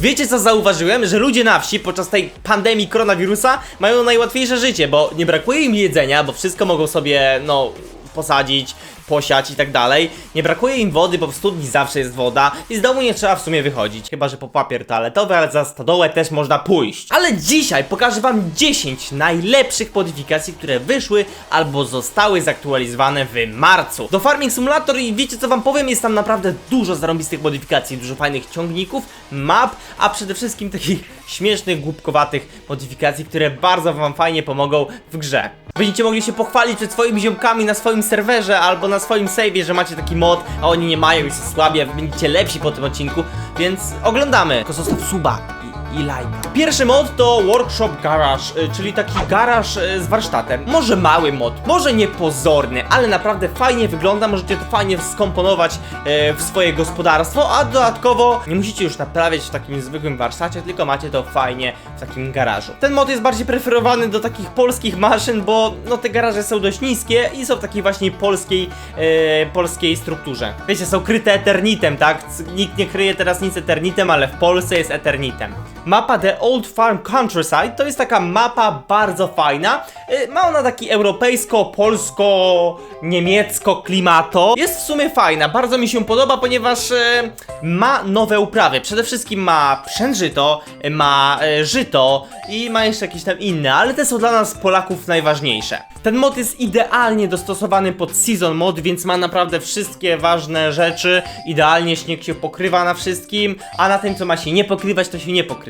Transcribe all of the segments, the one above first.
Wiecie co zauważyłem? Że ludzie na wsi podczas tej pandemii koronawirusa mają najłatwiejsze życie, bo nie brakuje im jedzenia, bo wszystko mogą sobie, no, posadzić, posiać i tak dalej. Nie brakuje im wody, bo w studni zawsze jest woda i z domu nie trzeba w sumie wychodzić. Chyba, że po papier toaletowy, ale za stodołę też można pójść. Ale dzisiaj pokażę wam 10 najlepszych modyfikacji, które wyszły albo zostały zaktualizowane w marcu. Do Farming Simulator i wiecie co wam powiem, jest tam naprawdę dużo zarąbistych modyfikacji, dużo fajnych ciągników, map, a przede wszystkim takich śmiesznych, głupkowatych modyfikacji, które bardzo wam fajnie pomogą w grze. Będziecie mogli się pochwalić przed swoimi ziomkami na swoim serwerze albo na swoim save'ie, że macie taki mod, a oni nie mają i są słabi, a wy będziecie lepsi po tym odcinku, więc oglądamy. Tylko zostaw suba i, lajka. Pierwszy mod to Workshop Garage, y, czyli taki garaż y, z warsztatem. Może mały mod, może niepozorny, ale naprawdę fajnie wygląda, możecie to fajnie skomponować y, w swoje gospodarstwo, a dodatkowo nie musicie już naprawiać w takim zwykłym warsztacie, tylko macie to fajnie w takim garażu. Ten mod jest bardziej preferowany do takich polskich maszyn, bo no te garaże są dość niskie i są w takiej właśnie polskiej, e, polskiej strukturze. Wiecie, są kryte eternitem, tak? Nikt nie kryje teraz nic eternitem, ale w Polsce jest eternitem. Mapa The Old Farm Countryside to jest taka mapa bardzo fajna. E, Ma ona taki europejsko-polsko-niemiecko klimato. Jest w sumie fajna, bardzo mi się podoba, ponieważ e, ma nowe uprawy. Przede wszystkim ma przężyto, ma e, żyto i ma jeszcze jakieś tam inne, ale te są dla nas Polaków najważniejsze. Ten mod jest idealnie dostosowany pod season mod, więc ma naprawdę wszystkie ważne rzeczy. Idealnie śnieg się pokrywa na wszystkim, a na tym co ma się nie pokrywać, to się nie pokrywa.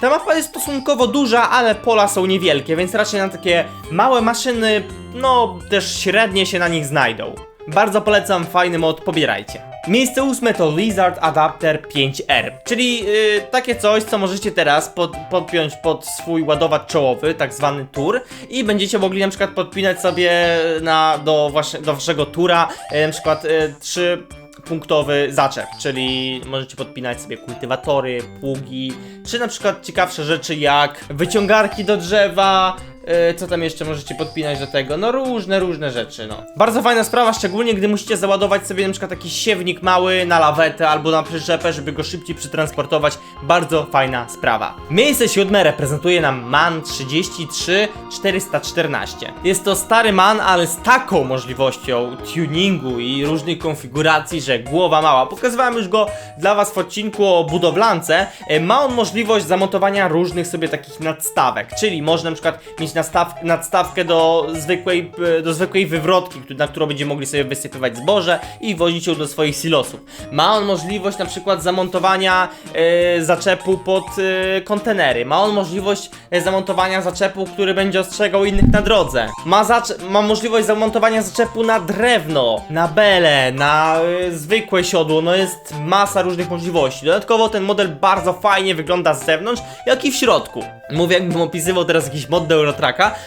Ta mapa jest stosunkowo duża, ale pola są niewielkie, więc raczej na takie małe maszyny, no też średnie się na nich znajdą. Bardzo polecam, fajny mod, pobierajcie. Miejsce ósme to Lizard Adapter 5R, czyli yy, takie coś, co możecie teraz pod, podpiąć pod swój ładowacz czołowy, tak zwany tur i będziecie mogli na przykład podpinać sobie na, do, wasze, do waszego tura yy, na przykład yy, trzy punktowy zaczep, czyli możecie podpinać sobie kultywatory, pługi, czy na przykład ciekawsze rzeczy jak wyciągarki do drzewa, yy, co tam jeszcze możecie podpinać do tego, no różne, różne rzeczy, no. Bardzo fajna sprawa, szczególnie gdy musicie załadować sobie na przykład taki siewnik mały na lawetę albo na przyczepę, żeby go szybciej przetransportować, bardzo fajna sprawa. Miejsce siódme reprezentuje nam MAN 33414. Jest to stary MAN, ale z taką możliwością tuningu i różnych konfiguracji, że głowa mała. Pokazywałem już go dla was w odcinku o budowlance. E, Ma on możliwość zamontowania różnych sobie takich nadstawek, czyli można na przykład mieć nastaw, nadstawkę do zwykłej, do zwykłej wywrotki, na którą będziecie mogli sobie wysypywać zboże i wozić ją do swoich silosów. Ma on możliwość na przykład zamontowania e, zaczepu pod e, kontenery. Ma on możliwość e, zamontowania zaczepu, który będzie ostrzegał innych na drodze. Ma, ma możliwość zamontowania zaczepu na drewno, na bele, na e, zwykłe siodło. No jest masa różnych możliwości. Dodatkowo ten model bardzo fajnie wygląda z zewnątrz, jak i w środku. Mówię jakbym opisywał teraz jakiś mod do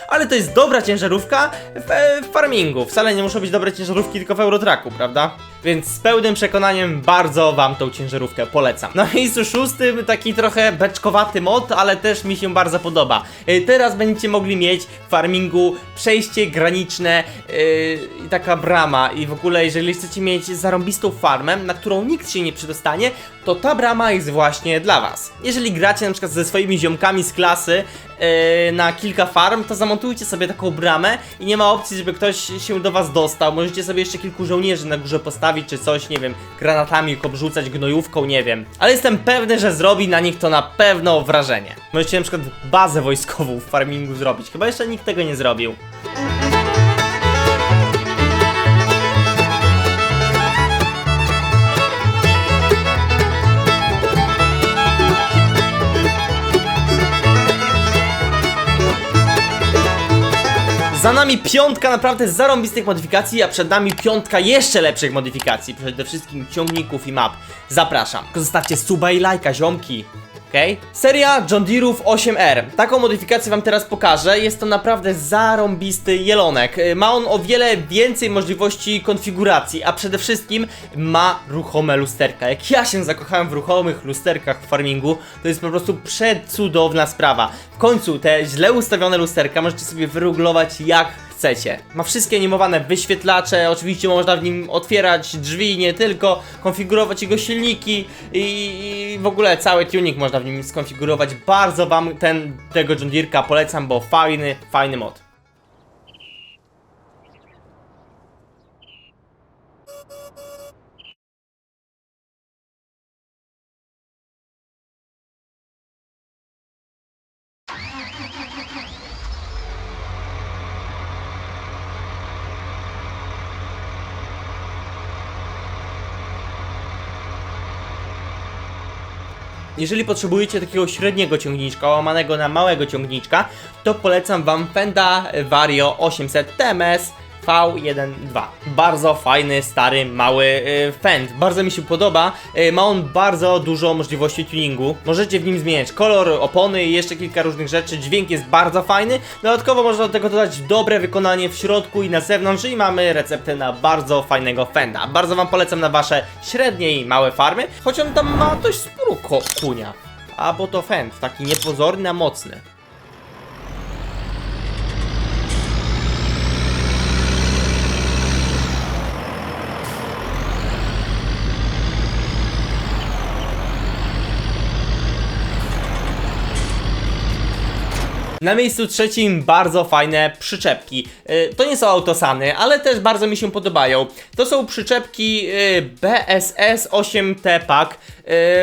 Ale to jest dobra ciężarówka w, e, w farmingu. Wcale nie muszą być dobre ciężarówki tylko w Eurotraku, prawda? Więc z pełnym przekonaniem bardzo wam tą ciężarówkę polecam. Na miejscu szóstym taki trochę beczkowaty mod, ale też mi się bardzo podoba. E, Teraz będziecie mogli mieć w farmingu przejście graniczne yy, i taka brama i w ogóle jeżeli chcecie mieć zarąbistą farmę, na którą nikt się nie przedostanie, to ta brama jest właśnie dla was. Jeżeli gracie na przykład ze swoimi ziomkami z klasy yy, na kilka farm, to zamontujcie sobie taką bramę i nie ma opcji, żeby ktoś się do was dostał. Możecie sobie jeszcze kilku żołnierzy na górze postawić, czy coś, nie wiem, granatami obrzucać, gnojówką, nie wiem. Ale jestem pewny, że zrobi na nich to na pewno wrażenie. Możecie na przykład bazę wojskową w farmingu zrobić. Chyba jeszcze nikt tego nie zrobił. Za nami piątka naprawdę zarąbistych modyfikacji, a przed nami piątka jeszcze lepszych modyfikacji. Przede wszystkim ciągników i map. Zapraszam. Zostawcie suba i lajka, ziomki. Seria John Deere'ów 8R. Taką modyfikację wam teraz pokażę. Jest to naprawdę zarąbisty jelonek. Ma on o wiele więcej możliwości konfiguracji, a przede wszystkim ma ruchome lusterka. Jak ja się zakochałem w ruchomych lusterkach w farmingu, to jest po prostu przecudowna sprawa. W końcu te źle ustawione lusterka możecie sobie wyregulować jak chcecie. Ma wszystkie animowane wyświetlacze, oczywiście można w nim otwierać drzwi, nie tylko, konfigurować jego silniki i, i w ogóle cały tuning można w nim skonfigurować. Bardzo wam ten, tego John Deere'ka polecam, bo fajny, fajny mod. Jeżeli potrzebujecie takiego średniego ciągniczka, łamanego na małego ciągniczka, to polecam Wam Fenda Vario 800 TMS V12. Bardzo fajny, stary, mały y, Fend. Bardzo mi się podoba. Y, ma on bardzo dużo możliwości tuningu. Możecie w nim zmieniać kolor, opony i jeszcze kilka różnych rzeczy. Dźwięk jest bardzo fajny. Dodatkowo można do tego dodać dobre wykonanie w środku i na zewnątrz i mamy receptę na bardzo fajnego Fenda. Bardzo Wam polecam na Wasze średnie i małe farmy, choć on tam ma dość sporo kunia. A bo to Fend, taki niepozorny, a mocny. Na miejscu trzecim bardzo fajne przyczepki. Y, To nie są autosany, ale też bardzo mi się podobają. To są przyczepki y, BSS 8T Pack.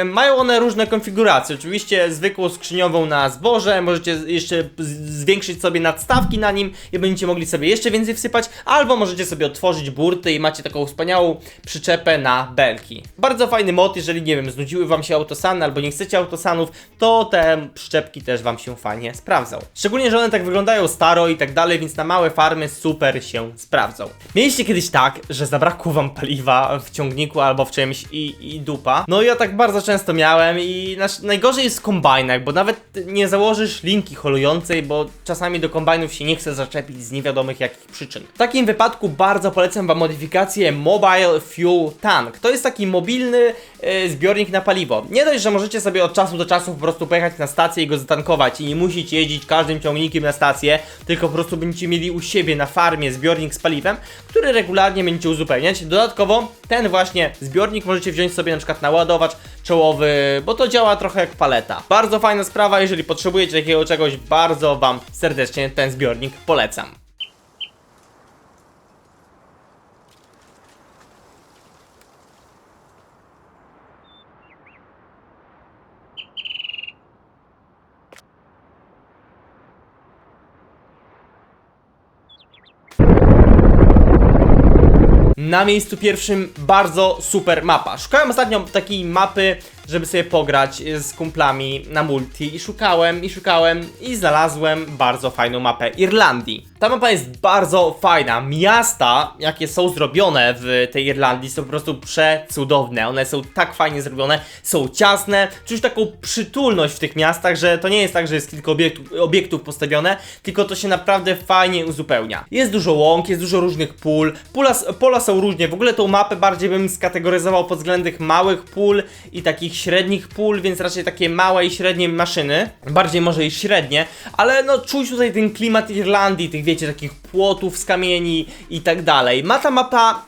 Mają one różne konfiguracje. Oczywiście zwykłą skrzyniową na zboże, możecie jeszcze zwiększyć sobie nadstawki na nim i będziecie mogli sobie jeszcze więcej wsypać, albo możecie sobie otworzyć burty i macie taką wspaniałą przyczepę na belki. Bardzo fajny mod, jeżeli nie wiem, znudziły wam się autosany albo nie chcecie autosanów, to te przyczepki też wam się fajnie sprawdzą. Szczególnie, że one tak wyglądają staro i tak dalej, więc na małe farmy super się sprawdzą. Mieliście kiedyś tak, że zabrakło wam paliwa w ciągniku albo w czymś i, i dupa? No ja tak bardzo często miałem i nasz, najgorzej jest w kombajnach, bo nawet nie założysz linki holującej, bo czasami do kombajnów się nie chce zaczepić z niewiadomych jakich przyczyn. W takim wypadku bardzo polecam wam modyfikację Mobile Fuel Tank. To jest taki mobilny e, zbiornik na paliwo. Nie dość, że możecie sobie od czasu do czasu po prostu pojechać na stację i go zatankować i nie musicie jeździć każdym ciągnikiem na stację, tylko po prostu będziecie mieli u siebie na farmie zbiornik z paliwem, który regularnie będziecie uzupełniać. Dodatkowo ten właśnie zbiornik możecie wziąć sobie na przykład na ładowacz czołowy, bo to działa trochę jak paleta. Bardzo fajna sprawa, jeżeli potrzebujecie takiego czegoś, bardzo Wam serdecznie ten zbiornik polecam. Na miejscu pierwszym bardzo super mapa. Szukałem ostatnio takiej mapy, żeby sobie pograć z kumplami na multi i szukałem, i szukałem i znalazłem bardzo fajną mapę Irlandii. Ta mapa jest bardzo fajna. Miasta, jakie są zrobione w tej Irlandii są po prostu przecudowne. One są tak fajnie zrobione, są ciasne, czuć taką przytulność w tych miastach, że to nie jest tak, że jest kilka obiektów, obiektów postawione, tylko to się naprawdę fajnie uzupełnia. Jest dużo łąk, jest dużo różnych pól, Pula, pola są różnie, w ogóle tą mapę bardziej bym skategoryzował pod względem małych pól i takich średnich pól, więc raczej takie małe i średnie maszyny, bardziej może i średnie, ale no czuć tutaj ten klimat Irlandii, tych wiecie, takich płotów z kamieni i tak dalej. Ma ta mapa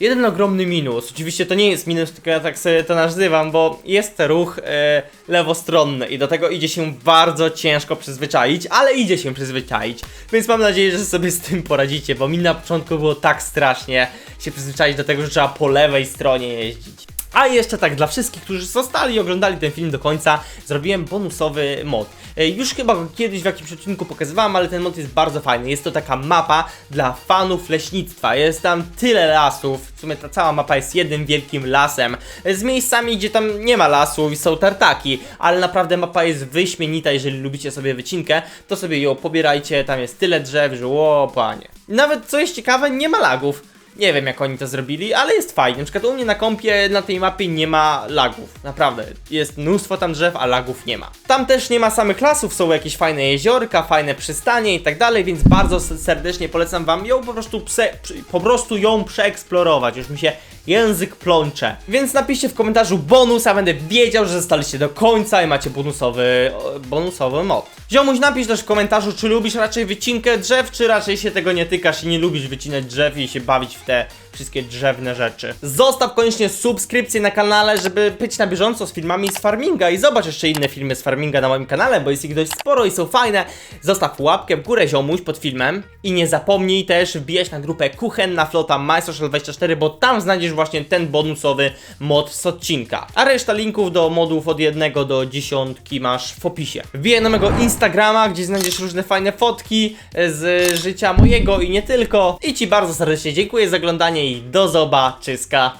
Jeden ogromny minus. Oczywiście to nie jest minus, tylko ja tak sobie to nazywam, bo jest ruch e, lewostronny i do tego idzie się bardzo ciężko przyzwyczaić, ale idzie się przyzwyczaić. Więc mam nadzieję, że sobie z tym poradzicie, bo mi na początku było tak strasznie się przyzwyczaić do tego, że trzeba po lewej stronie jeździć. A jeszcze tak, dla wszystkich, którzy zostali i oglądali ten film do końca, zrobiłem bonusowy mod. E, Już chyba go kiedyś w jakimś odcinku pokazywałem, ale ten mod jest bardzo fajny. Jest to taka mapa dla fanów leśnictwa. Jest tam tyle lasów, w sumie ta cała mapa jest jednym wielkim lasem. e, Z miejscami, gdzie tam nie ma lasów i są tartaki, ale naprawdę mapa jest wyśmienita, jeżeli lubicie sobie wycinkę, to sobie ją pobierajcie, tam jest tyle drzew, że ło, panie. Nawet co jest ciekawe, nie ma lagów. Nie wiem jak oni to zrobili, ale jest fajnie. Na przykład u mnie na kompie na tej mapie nie ma lagów. Naprawdę. Jest mnóstwo tam drzew, a lagów nie ma. Tam też nie ma samych lasów, są jakieś fajne jeziorka, fajne przystanie i tak dalej, więc bardzo serdecznie polecam wam ją po prostu, pse, po prostu ją przeeksplorować. Już mi się język plącze. Więc napiszcie w komentarzu bonus, a będę wiedział, że zostaliście do końca i macie bonusowy, bonusowy mod. Ziomuś, napisz też w komentarzu, czy lubisz raczej wycinkę drzew, czy raczej się tego nie tykasz i nie lubisz wycinać drzew i się bawić w te wszystkie drzewne rzeczy. Zostaw koniecznie subskrypcję na kanale, żeby być na bieżąco z filmami z farminga i zobacz jeszcze inne filmy z farminga na moim kanale, bo jest ich dość sporo i są fajne. Zostaw łapkę w górę ziomuś pod filmem i nie zapomnij też wbijać na grupę Kuchenna Flota MySocial24, bo tam znajdziesz właśnie ten bonusowy mod z odcinka. A reszta linków do modów od jednego do dziesiątki masz w opisie. Wbijaj na mojego Instagrama, gdzie znajdziesz różne fajne fotki z życia mojego i nie tylko. I Ci bardzo serdecznie dziękuję za oglądanie i do zobaczyska.